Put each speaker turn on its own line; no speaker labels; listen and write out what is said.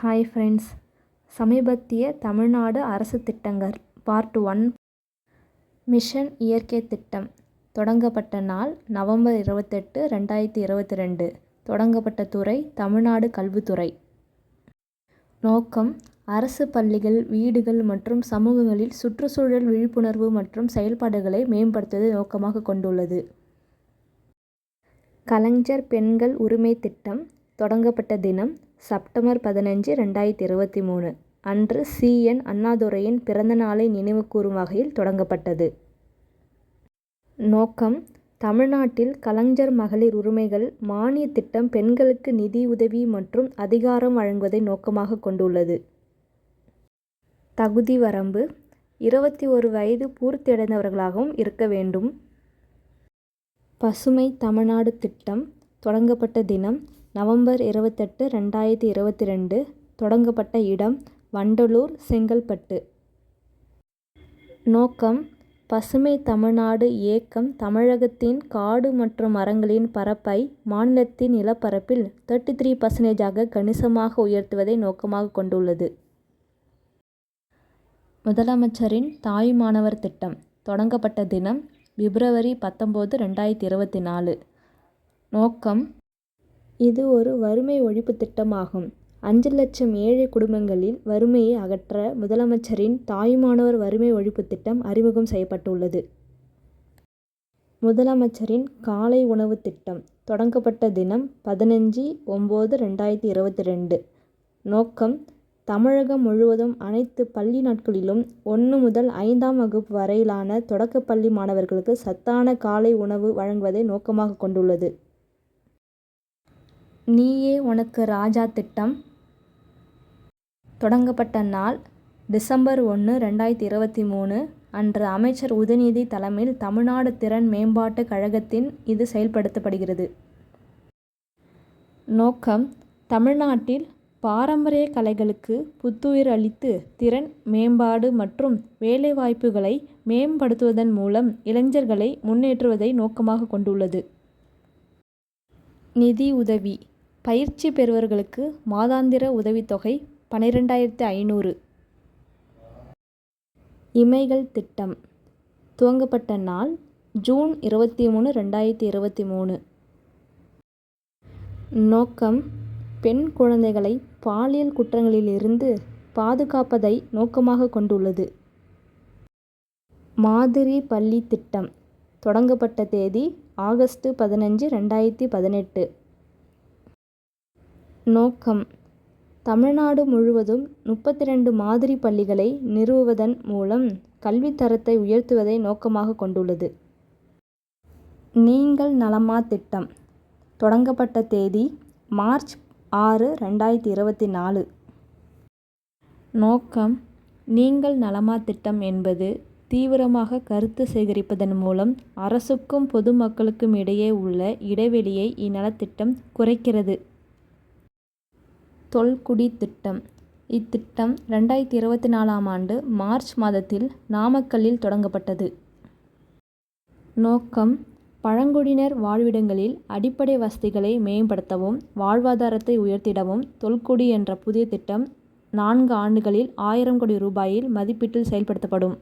Hi friends சமீபத்திய தமிழ்நாடு அரசு திட்டங்கள் பார்ட் ஒன் மிஷன் இயற்கை திட்டம். தொடங்கப்பட்ட நாள் நவம்பர் இருபத்தெட்டு ரெண்டாயிரத்தி இருபத்தி ரெண்டு தொடங்கப்பட்ட துறை தமிழ்நாடு கல்வித்துறை. நோக்கம் அரசு பள்ளிகள் வீடுகள் மற்றும் சமூகங்களில் சுற்றுச்சூழல் விழிப்புணர்வு மற்றும் செயல்பாடுகளை மேம்படுத்துவதை நோக்கமாக கொண்டுள்ளது. கலைஞர் பெண்கள் உரிமை திட்டம். தொடங்கப்பட்ட தினம் செப்டம்பர் பதினஞ்சு ரெண்டாயிரத்தி இருபத்தி மூணு. அன்று சி. என். அண்ணாதுரையின் பிறந்த நாளை நினைவுகூரும் வகையில் தொடங்கப்பட்டது. நோக்கம் தமிழ்நாட்டில் கலைஞர் மகளிர் உரிமைகள் மானிய திட்டம் பெண்களுக்கு நிதி உதவி மற்றும் அதிகாரம் வழங்குவதை நோக்கமாக கொண்டுள்ளது. தகுதி வரம்பு இருபத்தி ஒரு வயது பூர்த்தியடைந்தவர்களாகவும் இருக்க வேண்டும். பசுமை தமிழ்நாடு திட்டம் தொடங்கப்பட்ட தினம் நவம்பர் இருபத்தெட்டு ரெண்டாயிரத்தி இருபத்தி ரெண்டு தொடங்கப்பட்ட இடம் வண்டலூர் செங்கல்பட்டு. நோக்கம் பசுமை தமிழ்நாடு இயக்கம் தமிழகத்தின் காடு மற்றும் மரங்களின் பரப்பை மாநிலத்தின் நிலப்பரப்பில் தேர்ட்டி த்ரீ பர்சன்டேஜாக கணிசமாக உயர்த்துவதை நோக்கமாக கொண்டுள்ளது. முதலமைச்சரின் தாய் மாணவர் திட்டம் தொடங்கப்பட்ட தினம் பிப்ரவரி பத்தொம்போது ரெண்டாயிரத்தி இருபத்தி நாலு. நோக்கம் இது ஒரு வறுமை ஒழிப்பு திட்டமாகும். அஞ்சு லட்சம் ஏழை குடும்பங்களில் வறுமையை அகற்ற முதலமைச்சரின் தாயுமானவர் வறுமை ஒழிப்பு திட்டம் அறிமுகம் செய்யப்பட்டுள்ளது. முதலமைச்சரின் காலை உணவு திட்டம் தொடங்கப்பட்ட தினம் பதினஞ்சு ஒம்பது ரெண்டாயிரத்தி இருபத்தி ரெண்டு நோக்கம் தமிழகம் முழுவதும் அனைத்து பள்ளி நாட்களிலும் ஒன்று முதல் ஐந்தாம் வகுப்பு வரையிலான தொடக்கப்பள்ளி மாணவர்களுக்கு சத்தான காலை உணவு வழங்குவதை நோக்கமாக கொண்டுள்ளது. நீயே உனக்கு ராஜா திட்டம். தொடங்கப்பட்ட நாள் டிசம்பர் ஒன்று ரெண்டாயிரத்தி இருபத்தி மூணு. அன்று அமைச்சர் உதயநிதி தலைமையில் தமிழ்நாடு திறன் மேம்பாட்டுக் கழகத்தின் இது செயல்படுத்தப்படுகிறது. நோக்கம் தமிழ்நாட்டில் பாரம்பரிய கலைகளுக்கு புத்துயிர் அளித்து திறன் மேம்பாடு மற்றும் வேலைவாய்ப்புகளை மேம்படுத்துவதன் மூலம் இளைஞர்களை முன்னேற்றுவதை நோக்கமாக கொண்டுள்ளது. நிதி உதவி. பயிற்சி பெறுவர்களுக்கு மாதாந்திர உதவித்தொகை பன்னிரெண்டாயிரத்து ஐநூறு. இமைகள் திட்டம். துவங்கப்பட்ட நாள் ஜூன் இருபத்தி மூணு ரெண்டாயிரத்தி இருபத்தி மூணு. நோக்கம் பெண் குழந்தைகளை பாலியல் குற்றங்களிலிருந்து பாதுகாப்பதை நோக்கமாக கொண்டுள்ளது. மாதிரி பள்ளி திட்டம். தொடங்கப்பட்ட தேதி ஆகஸ்ட் பதினஞ்சு ரெண்டாயிரத்தி பதினெட்டு. நோக்கம். தமிழ்நாடு முழுவதும் முப்பத்தி ரெண்டு மாதிரி பள்ளிகளை நிறுவுவதன் மூலம் கல்வித் தரத்தை உயர்த்துவதை நோக்கமாக கொண்டுள்ளது. நீங்கள் நலமா திட்டம். தொடங்கப்பட்ட தேதி மார்ச் ஆறு ரெண்டாயிரத்தி இருபத்தி நாலு. நோக்கம். நீங்கள் நலமா திட்டம் என்பது தீவிரமாக கருத்து சேகரிப்பதன் மூலம் அரசுக்கும் பொதுமக்களுக்கும் இடையே உள்ள இடைவெளியை இந்நலத்திட்டம் குறைக்கிறது. தொல்குடி திட்டம் இத்திட்டம் ரெண்டாயிரத்தி இருபத்தி நாலாம் ஆண்டு மார்ச் மாதத்தில் நாமக்கல்லில் தொடங்கப்பட்டது. நோக்கம் பழங்குடியினர் வாழ்விடங்களில் அடிப்படை வசதிகளை மேம்படுத்தவும் வாழ்வாதாரத்தை உயர்த்திடவும் தொல்குடி என்ற புதிய திட்டம் நான்கு ஆண்டுகளில் ஆயிரம் கோடி ரூபாயில் மதிப்பீட்டில் செயல்படுத்தப்படும்.